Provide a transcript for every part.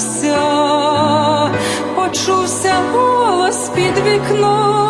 обернувся, почувся голос під вікном.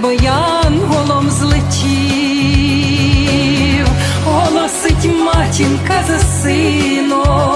Небо янголом злетів, голосить матінка за сином,